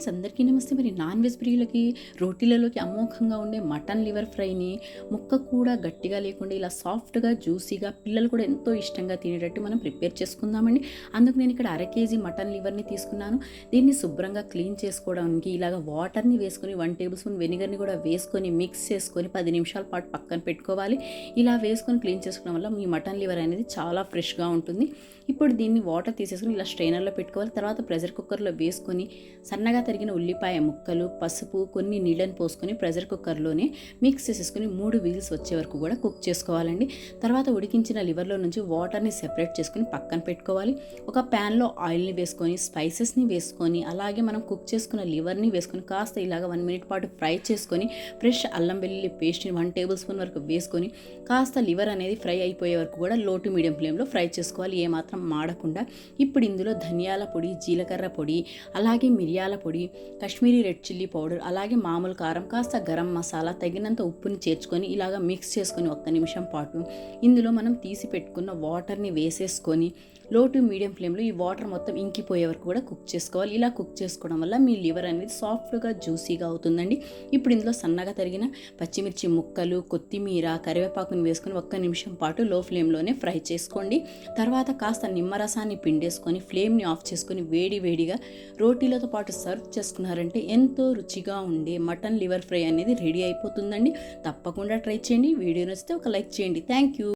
Friends అందరికీ నమస్తే. మరి నాన్ వెజ్ ప్రియులకి రోటీలలోకి అమోఘంగా ఉండే మటన్ లివర్ ఫ్రైని ముక్క కూడా గట్టిగా లేకుండా ఇలా సాఫ్ట్గా జ్యూసీగా పిల్లలు కూడా ఎంతో ఇష్టంగా తినేటట్టు మనం ప్రిపేర్ చేసుకుందామండి. అందుకు నేను ఇక్కడ అర కేజీ మటన్ లివర్ని తీసుకున్నాను. దీన్ని శుభ్రంగా క్లీన్ చేసుకోవడానికి ఇలాగ వాటర్ని వేసుకొని వన్ టేబుల్ స్పూన్ వెనిగర్ని కూడా వేసుకొని మిక్స్ చేసుకొని పది నిమిషాల పాటు పక్కన పెట్టుకోవాలి. ఇలా వేసుకొని క్లీన్ చేసుకోవడం వల్ల మీ మటన్ లివర్ అనేది చాలా ఫ్రెష్గా ఉంటుంది. ఇప్పుడు దీన్ని వాటర్ తీసేసుకొని ఇలా స్ట్రైనర్లో పెట్టుకోవాలి. తర్వాత ప్రెషర్ కుక్కర్లో వేసుకొని సన్నగా తరిగిన ఉల్లిపాయ ముక్కలు పసుపు కొన్ని నీళ్ళని పోసుకొని ప్రెషర్ కుక్కర్లోనే మిక్స్ చేసేసుకొని మూడు వీల్స్ వచ్చే వరకు కూడా కుక్ చేసుకోవాలండి. తర్వాత ఉడికించిన లివర్లో నుంచి వాటర్ని సెపరేట్ చేసుకొని పక్కన పెట్టుకోవాలి. ఒక ప్యాన్లో ఆయిల్ని వేసుకొని స్పైసెస్ని వేసుకొని అలాగే మనం కుక్ చేసుకున్న లివర్ని వేసుకొని కాస్త ఇలాగ వన్ మినిట్ పాటు ఫ్రై చేసుకొని ఫ్రెష్ అల్లం వెల్లుల్లి పేస్ట్ని వన్ టేబుల్ స్పూన్ వరకు వేసుకొని కాస్త లివర్ అనేది ఫ్రై అయిపోయే వరకు కూడా లో టు మీడియం ఫ్లేమ్లో ఫ్రై చేసుకోవాలి. ఏమాత్రం మాడకుండా. ఇప్పుడు ఇందులో ధనియాల పొడి జీలకర్ర పొడి అలాగే మిరియాల పొడి పొడి కాశ్మీరీ రెడ్ చిల్లీ పౌడర్ అలాగే మామూలు కారం కాస్త గరం మసాలా తగినంత ఉప్పుని చేర్చుకొని ఇలాగ మిక్స్ చేసుకొని ఒక్క నిమిషం పాటు ఇందులో మనం తీసి పెట్టుకున్న వాటర్ని వేసేసుకొని లో టు మీడియం ఫ్లేమ్లో ఈ వాటర్ మొత్తం ఇంకిపోయే వరకు కూడా కుక్ చేసుకోవాలి. ఇలా కుక్ చేసుకోవడం వల్ల మీ లివర్ అనేది సాఫ్ట్గా జ్యూసీగా అవుతుందండి. ఇప్పుడు ఇందులో సన్నగా తరిగిన పచ్చిమిర్చి ముక్కలు కొత్తిమీర కరివేపాకుని వేసుకొని ఒక్క నిమిషం పాటు లో ఫ్లేమ్లోనే ఫ్రై చేసుకోండి. తర్వాత కాస్త నిమ్మరసాన్ని పిండేసుకొని ఫ్లేమ్ని ఆఫ్ చేసుకొని వేడి వేడిగా రోటీలతో పాటు సర్వ్ చేసుకున్నారంటే ఎంతో రుచిగా ఉండే మటన్ లివర్ ఫ్రై అనేది రెడీ అయిపోతుందండి. తప్పకుండా ట్రై చేయండి. వీడియో నచ్చితే ఒక లైక్ చేయండి. Thank you